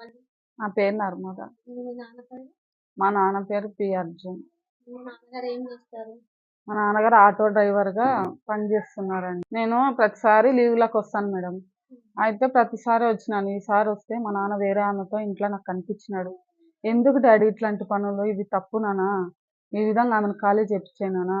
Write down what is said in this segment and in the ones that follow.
చెప్పండి నా పేరు నర్మద. మీ నాన్న పేరు? మా నాన్న పేరు పి అర్జున్. మీ నాన్నగారు ఏం చేస్తారు? మా నాన్నగారు ఆటో డ్రైవర్గా పనిచేస్తున్నారండి. నేను ప్రతిసారి లీవ్లకు వస్తాను మేడం. అయితే ప్రతిసారి వచ్చినాను. ఈసారి వస్తే మా నాన్న వేరే ఆమెతో ఇంట్లో నాకు కనిపించినాడు. ఎందుకు డాడీ ఇట్లాంటి పనులు? ఇది తప్పు నానా ఈ విధంగా ఆమెను ఖాళీ చెప్పించేనానా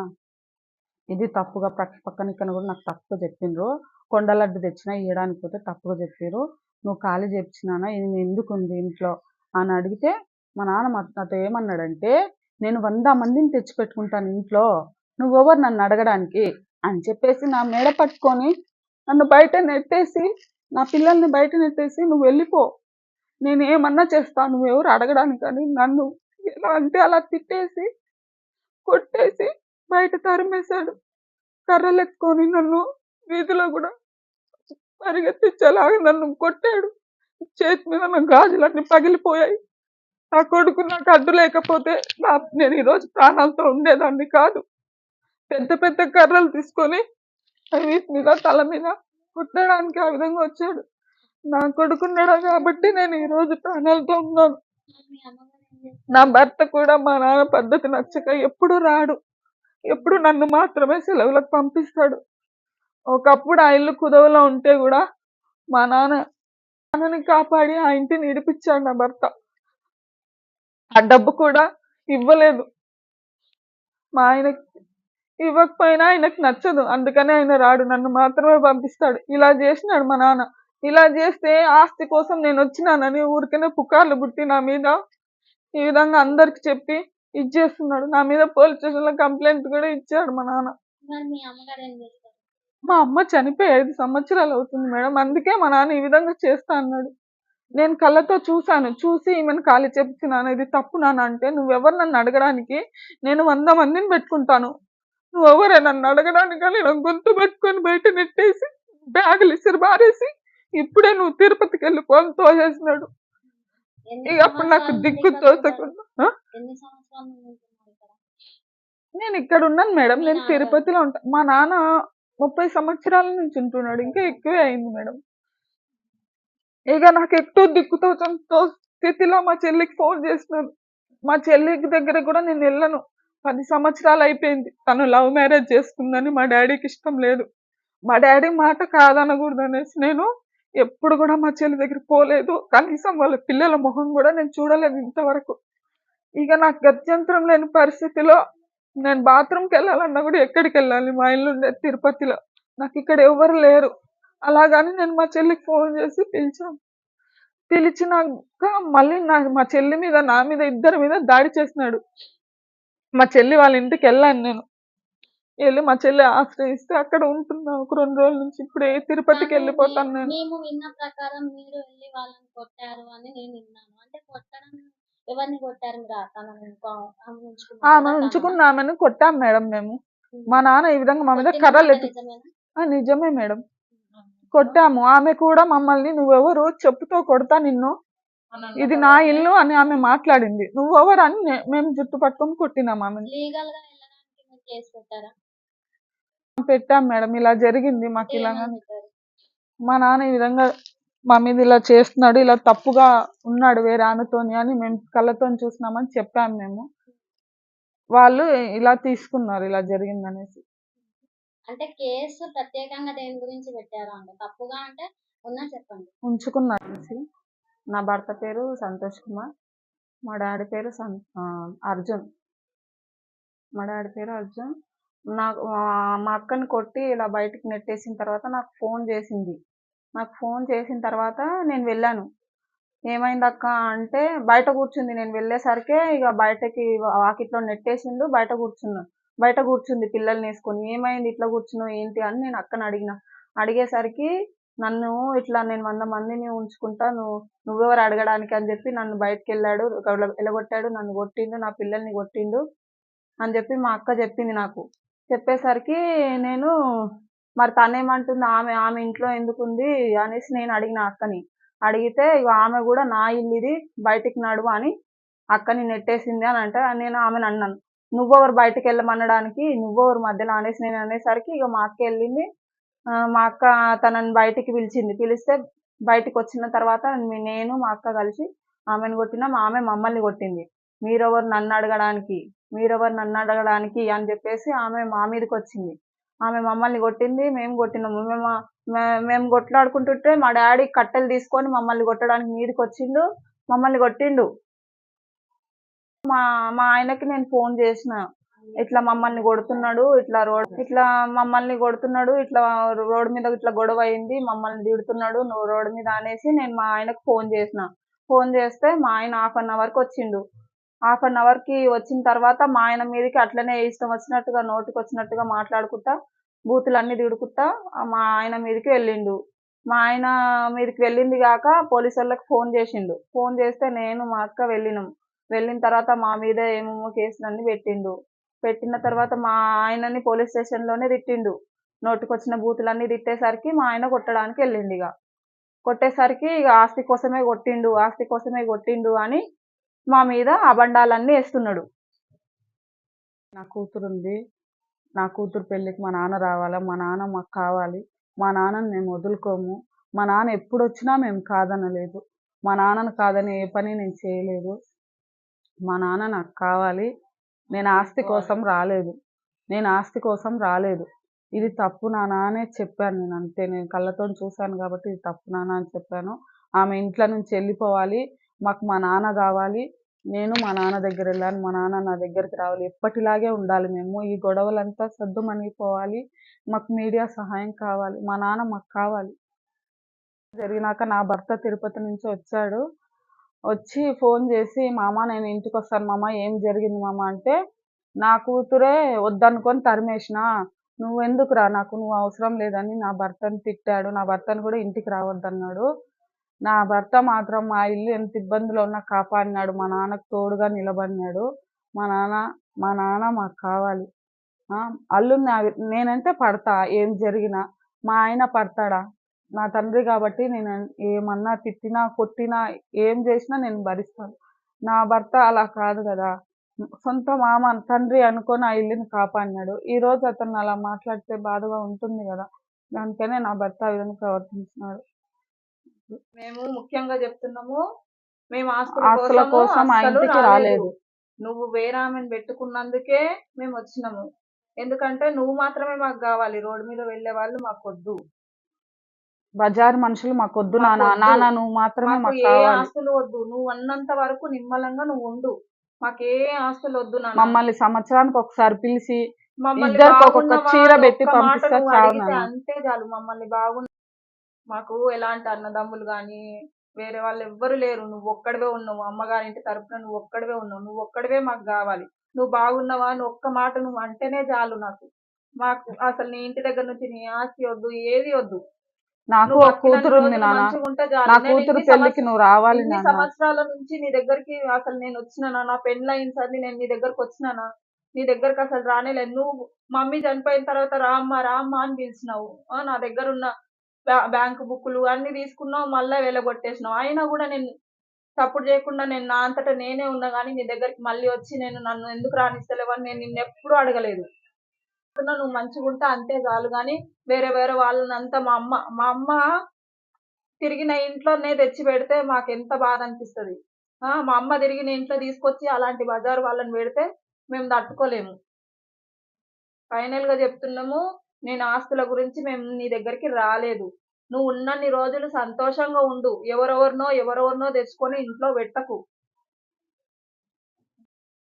ఇది తప్పుగా పక్క పక్కన ఇక్కడ కూడా నాకు తప్పుగా చెప్పిండ్రు కొండ లడ్డు తెచ్చినా ఇవ్వడానికి పోతే తప్పుగా చెప్పారు నువ్వు ఖాళీ చెప్పినానా ఇది ఎందుకు ఉంది ఇంట్లో? అని అడిగితే మా నాన్న మా- నాతో ఏమన్నాడంటే నేను వంద మందిని తెచ్చిపెట్టుకుంటాను ఇంట్లో. నువ్వెవరు నన్ను అడగడానికి? అని చెప్పేసి నా మేడ పట్టుకొని నన్ను బయట నెట్టేసి నా పిల్లల్ని బయట నెట్టేసి నువ్వు వెళ్ళిపో. నేను ఏమన్నా చేస్తా నువ్వెవరు అడగడానికి అని నన్ను ఎలా అంటే అలా తిట్టేసి కొట్టేసి బయట తరిమేశాడు. కర్రలు ఎత్తుకొని నన్ను వీధిలో కూడా పరిగెత్తించేలాగా నన్ను కొట్టాడు. చేతి మీద నా గాజులన్నీ పగిలిపోయాయి. నా కొడుకు నాకు అడ్డు లేకపోతే నా నేను ఈరోజు ప్రాణాలతో ఉండేదాన్ని కాదు. పెద్ద పెద్ద కర్రలు తీసుకొని వీటి మీద తల మీద కుట్టడానికి ఆ విధంగా వచ్చాడు. నా కొడుకున్నాడు కాబట్టి నేను ఈరోజు ప్రాణాలతో ఉన్నాను. నా భర్త కూడా మా నాన్న పద్ధతి నచ్చక ఎప్పుడు రాడు. ఎప్పుడు నన్ను మాత్రమే సెలవులకు పంపిస్తాడు. ఒకప్పుడు ఆ ఇల్లు కుదవలో ఉంటే కూడా మా నాన్న నాన్నని కాపాడి ఆ ఇంటిని ఇడిపించాడు నా భర్త. ఆ డబ్బు కూడా ఇవ్వలేదు. మా ఆయనకి ఇవ్వకపోయినా ఆయనకు నచ్చదు. అందుకనే ఆయన రాడు. నన్ను మాత్రమే పంపిస్తాడు. ఇలా చేసినాడు మా నాన్న. ఇలా చేస్తే ఆస్తి కోసం నేను వచ్చినానని ఊరికనే పుకార్లు పుట్టి నా మీద ఈ విధంగా అందరికి చెప్పి ఇది చేస్తున్నాడు నా మీద పోలీస్ స్టేషన్లో కంప్లైంట్ కూడా ఇచ్చాడు మా నాన్న. మీ అమ్మ చనిపోయి ఐదు సంవత్సరాలు అవుతుంది మేడం. అందుకే మా నాన్న ఈ విధంగా చేస్తా అన్నాడు. నేను కళ్ళతో చూశాను. చూసి ఈమెను ఖాళీ చెప్తున్నాను ఇది తప్పు నాన్న అంటే నువ్వెవరు నన్ను అడగడానికి? నేను వంద మందిని పెట్టుకుంటాను. నువ్వెవరే నన్ను అడగడానికి? అని నా గొంతు పెట్టుకొని బయట నెట్టేసి బ్యాగులు ఇసిరి బారేసి ఇప్పుడే నువ్వు తిరుపతికి వెళ్ళిపో అని తోసేసినాడు. అప్పుడు నాకు దిక్కు ఇక్కడ? నేను ఇక్కడ ఉన్నాను మేడం నేను? తిరుపతిలో ఉంటా. మా నాన్న ముప్పై సంవత్సరాల నుంచి ఉంటున్నాడు. ఇంకా ఎక్కువే అయింది మేడం. ఇక నాకు ఎక్కువ దిక్కుతో స్థితిలో మా చెల్లికి ఫోన్ చేసినాను మా చెల్లికి దగ్గర కూడా నేను వెళ్ళను. పది సంవత్సరాలు అయిపోయింది. తను లవ్ మ్యారేజ్ చేసుకుందని మా డాడీకి ఇష్టం లేదు. మా డాడీ మాట కాదనకూడదు అనేసి నేను ఎప్పుడు కూడా మా చెల్లి దగ్గర పోలేదు. కనీసం వాళ్ళ పిల్లల మొహం కూడా నేను చూడలేదు ఇంతవరకు. ఇక నాకు గత్యంతరం లేని పరిస్థితిలో నేను బాత్రూమ్కి వెళ్ళాలన్నా కూడా ఎక్కడికి వెళ్ళాలి? మా ఇల్లు ఉండేది తిరుపతిలో. నాకు ఇక్కడ ఎవరు లేరు. అలాగని నేను మా చెల్లికి ఫోన్ చేసి పిలిచాను. పిలిచినాక మళ్ళీ నా మా చెల్లి మీద నా మీద ఇద్దరి మీద దాడి చేసినాడు. మా చెల్లి వాళ్ళ ఇంటికి వెళ్ళాను నేను. వెళ్ళి మా చెల్లి ఆశ్రయిస్తే అక్కడ ఉంటున్నా. ఒక రెండు రోజుల నుంచి ఇప్పుడు తిరుపతికి వెళ్ళిపోతాను నేను. మేము విన్న ప్రకారం మీరు వెళ్ళి వాళ్ళని కొట్టారు అని నేను విన్నాను. అంటే కొట్టడం ఎవరిని కొట్టారు మీరు తనని ఇంకో ఆమె ఉంచుకున్నారా? ఆమె తన- ఉంచుకున్న ఆమెను కొట్టాం మేడం మేము. మా నాన్న ఈ విధంగా మా మీద కర్రలు ఎత్తి నిజమే మేడం. కొట్టాము. ఆమె కూడా మమ్మల్ని నువ్వెవరు చెప్పుతో కొడతా నిన్ను. ఇది నా ఇల్లు అని ఆమె మాట్లాడింది. నువ్వెవరు అని మేము జుట్టు పట్టుకొని కొట్టినాం పెట్టారా? పెట్టాం మేడం. ఇలా జరిగింది మాకు ఇలా? మా నాన్న ఈ విధంగా మా మీద ఇలా చేస్తున్నాడు ఇలా తప్పుగా ఉన్నాడు వేరే ఆమెతోని అని మేము కళ్ళతో చూసినామని చెప్పాము మేము. వాళ్ళు ఇలా తీసుకున్నారు ఇలా జరిగింది అనేసి అంటే కేసు ప్రత్యేకంగా దేని గురించి పెట్టారు అంటే తప్పుగా అంటే ఉన్నా చెప్పండి? ఉంచుకున్నారు అనేసి. నా భర్త పేరు సంతోష్ కుమార్ మా డాడీ పేరు సం ఆ, అర్జున్. మా డాడీ పేరు అర్జున్. నాకు మా అక్కని కొట్టి ఇలా బయటికి నెట్టేసిన తర్వాత నాకు ఫోన్ చేసింది. నాకు ఫోన్ చేసిన తర్వాత నేను వెళ్ళాను. ఏమైంది అక్క అంటే బయట కూర్చుంది. నేను వెళ్ళేసరికి ఇక బయటకి వాకిట్లో నెట్టేసిండు బయట కూర్చున్నా. బయట కూర్చుంది పిల్లల్ని వేసుకొని. ఏమైంది? ఇట్లా కూర్చున్నావు? ఏంటి? అని నేను అక్కని అడిగిన. అడిగేసరికి నన్ను ఇట్లా నేను వంద మందిని ఉంచుకుంటా నువ్వు నువ్వెవరు అడగడానికి? అని చెప్పి నన్ను బయటకు వెళ్ళాడు ఎలగొట్టాడు నన్ను కొట్టిండు నా పిల్లల్ని కొట్టిండు అని చెప్పి మా అక్క చెప్పింది నాకు. చెప్పేసరికి నేను మరి తనేమంటుంది ఆమె ఆమె ఇంట్లో ఎందుకుంది? అనేసి నేను అడిగిన అక్కని. అడిగితే ఇక ఆమె కూడా నా ఇల్లు ఇది బయటికి నడువు అని అక్కని నెట్టేసింది అని అంటే నేను ఆమెను అన్నాను. నువ్వెవరు బయటకు వెళ్ళమనడానికి నువ్వెవరు మధ్యలో? అనేసి నేను అనేసరికి ఇక మా అక్క వెళ్ళింది. మా అక్క తనని బయటికి పిలిచింది. పిలిస్తే బయటకు వచ్చిన తర్వాత నేను మా అక్క కలిసి ఆమెను కొట్టినాం ఆమె మమ్మల్ని కొట్టింది. మీరెవరు నన్ను అడగడానికి? మీరెవరు నన్ను అడగడానికి? అని చెప్పేసి ఆమె మా మీదకి వచ్చింది ఆమె మమ్మల్ని కొట్టింది మేము కొట్టినాము. మేము మేము కొట్లాడుకుంటుంటే మా డాడీ కట్టెలు తీసుకొని మమ్మల్ని కొట్టడానికి మీదకి వచ్చిండు మమ్మల్ని కొట్టిండు. మా మా ఆయనకి నేను ఫోన్ చేసిన ఇట్లా మమ్మల్ని కొడుతున్నాడు ఇట్లా రోడ్ ఇట్లా మమ్మల్ని కొడుతున్నాడు ఇట్లా రోడ్ మీద ఇట్లా గొడవ అయింది మమ్మల్ని తిడుతున్నాడు నువ్వు రోడ్ మీద అనేసి నేను మా ఆయనకు ఫోన్ చేసిన. ఫోన్ చేస్తే మా ఆయన హాఫ్ అన్ అవర్కి వచ్చిండు హాఫ్ అన్ అవర్కి వచ్చిన తర్వాత మా ఆయన మీదకి అట్లనే ఇష్టం వచ్చినట్టుగా నోటికి వచ్చినట్టుగా మాట్లాడుకుంటా బూతులన్నీ తిడుకుంటా మా ఆయన మీదకి వెళ్ళిండు. మా ఆయన మీదకి వెళ్ళింది కాక పోలీసు వాళ్ళకి ఫోన్ చేసిండు. ఫోన్ చేస్తే నేను మా అక్క వెళ్ళినాం. వెళ్ళిన తర్వాత మా మీద ఏమేమో కేసులన్నీ పెట్టిండు. పెట్టిన తర్వాత మా ఆయనని పోలీస్ స్టేషన్లోనే తిట్టిండు. నోటికొచ్చిన బూతులన్నీ తిట్టేసరికి మా ఆయన కొట్టడానికి వెళ్ళిండు ఇక. కొట్టేసరికి ఇక ఆస్తి కోసమే కొట్టిండు ఆస్తి కోసమే కొట్టిండు అని మా మీద అబండాలన్నీ వేస్తున్నాడు. నా కూతురు ఉంది నా కూతురు పెళ్ళికి మా నాన్న రావాలా? మా నాన్న మాకు కావాలి. మా నాన్నని మేము వదులుకోము. మా నాన్న ఎప్పుడు వచ్చినా మేము కాదనలేదు. మా నాన్నను కాదని ఏ పని నేను చేయలేదు. మా నాన్న నాకు కావాలి. నేను ఆస్తి కోసం రాలేదు. నేను ఆస్తి కోసం రాలేదు. ఇది తప్పు నాన్న అనే చెప్పాను నేను అంతే. నేను కళ్ళతో చూశాను కాబట్టి ఇది తప్పు నాన్న అని చెప్పాను. ఆమె ఇంట్లో నుంచి వెళ్ళిపోవాలి. మాకు మా నాన్న కావాలి. నేను మా నాన్న దగ్గర వెళ్ళాను మా నాన్న నా దగ్గరికి రావాలి ఎప్పటిలాగే ఉండాలి మేము. ఈ గొడవలంతా సర్దుమణిపోవాలి మాకు మీడియా సహాయం కావాలి మా నాన్న మాకు కావాలి. జరిగినాక నా భర్త తిరుపతి నుంచి వచ్చాడు. వచ్చి ఫోన్ చేసి మామ నేను ఇంటికి వస్తాను మామ ఏం జరిగింది మామ? అంటే నా కూతురే వద్దనుకొని తరిమేసిన. నువ్వెందుకురా? రా నాకు నువ్వు అవసరం లేదని నా భర్తని తిట్టాడు. నా భర్తను కూడా ఇంటికి రావద్దన్నాడు. నా భర్త మాత్రం మా ఇల్లు ఎంత ఇబ్బందులు ఉన్నా కాపాడినాడు. మా నాన్నకు తోడుగా నిలబడినాడు. మా నాన్న మా నాన్న మాకు కావాలి. అల్లు అవి- నేనంటే పడతా ఏం జరిగినా. మా ఆయన పడతాడా? నా తండ్రి కాబట్టి నేను ఏమన్నా తిట్టినా కొట్టినా ఏం చేసినా నేను భరిస్తాను. నా భర్త అలా కాదు కదా. సొంత మామ తండ్రి అనుకొని ఆ ఇల్లుని కాపాడినాడు. ఈరోజు అతను అలా మాట్లాడితే బాధగా ఉంటుంది కదా. దానికనే నా భర్త ఆ విధంగా ప్రవర్తించినాడు. మేము ముఖ్యంగా చెప్తున్నాము మేము ఆస్తుల కోసం ఇంటికి రాలేదు. నువ్వు వేరే ఆమెను పెట్టుకున్నందుకే మేము వచ్చినాము ఎందుకంటే నువ్వు మాత్రమే మాకు కావాలి రోడ్డు మీద వెళ్ళే వాళ్ళు మాకు వద్దు బజార్ మనుషులు మాకు వద్దు మాకు నాన్న వద్దు. నాన్న నువ్వు మాత్రమే మాకు ఏ కావాలి ఆస్తులు వద్దు నువ్వు అన్నంత వరకు నిమ్మలంగా నువ్వు ఉండు మాకు ఏ ఆస్తులు వద్దు నాన్న. మమ్మల్ని సంవత్సరానికి ఒకసారి పిలిచి మమ్మల్ని ఇద్దరికి ఒక్కొక్క బాగున్నావా చీర పెట్టి ఒక్క మాట పంపిస్తే నువ్వు చాలు అడిగితే నాన్న. అంతే చాలు మమ్మల్ని బాగున్నా మాకు ఎలాంటి అన్నదమ్ములు కానీ వేరే వాళ్ళు ఎవ్వరు లేరు. నువ్వు ఒక్కడివే ఉన్నావు. అమ్మగారింటి తరపున నువ్వు ఒక్కడివే ఉన్నావు. నువ్వు ఒక్కడివే మాకు కావాలి. నువ్వు బాగున్నావా? అని ఒక్క మాట నువ్వు అంటేనే చాలు నాకు. మాకు అసలు నీ ఇంటి దగ్గర నుంచి నీ ఆస్తి వద్దు ఏది వద్దు. నాకు ఒక కూతురు ఉంది నాన్న. నా కూతురు పెళ్ళికి నువ్వు రావాలి సంవత్సరాల నుంచి నీ దగ్గరికి అసలు నేను వచ్చినానా నా పెళ్ళి అయిన సరే నేను నీ దగ్గరకు వచ్చినానా నీ. దగ్గరకు అసలు రానేలేదు నువ్వు మమ్మీ చనిపోయిన తర్వాత రామ్మ రామ్మ అని పిలిచినావు. ఆ, నా దగ్గర ఉన్న బ్యాంకు బుక్లు అన్ని తీసుకున్నావు మళ్ళీ వెళ్ళగొట్టేసినావు. అయినా కూడా నేను తప్పుడు చేయకుండా నేను నా అంతటా నేనే ఉన్నా కానీ నీ దగ్గరికి మళ్ళీ వచ్చి నేను నన్ను ఎందుకు రాణిస్తలేవని నేను నిన్ను ఎప్పుడూ అడగలేదు. నువ్వు మంచిగా ఉంటే అంతే చాలు కానీ వేరే వేరే వాళ్ళని అంతా మా అమ్మ మా అమ్మ తిరిగిన ఇంట్లోనే తెచ్చి పెడితే మాకు ఎంత బాధ అనిపిస్తుంది. మా అమ్మ తిరిగిన ఇంట్లో తీసుకొచ్చి అలాంటి బజారు వాళ్ళని పెడితే మేము తట్టుకోలేము. ఫైనల్గా చెప్తున్నాము నేను ఆస్తుల గురించి మేము నీ దగ్గరికి రాలేదు. నువ్వు ఉన్నన్ని రోజులు సంతోషంగా ఉండు. ఎవరెవరినో ఎవరెవరినో తెచ్చుకొని ఇంట్లో పెట్టకు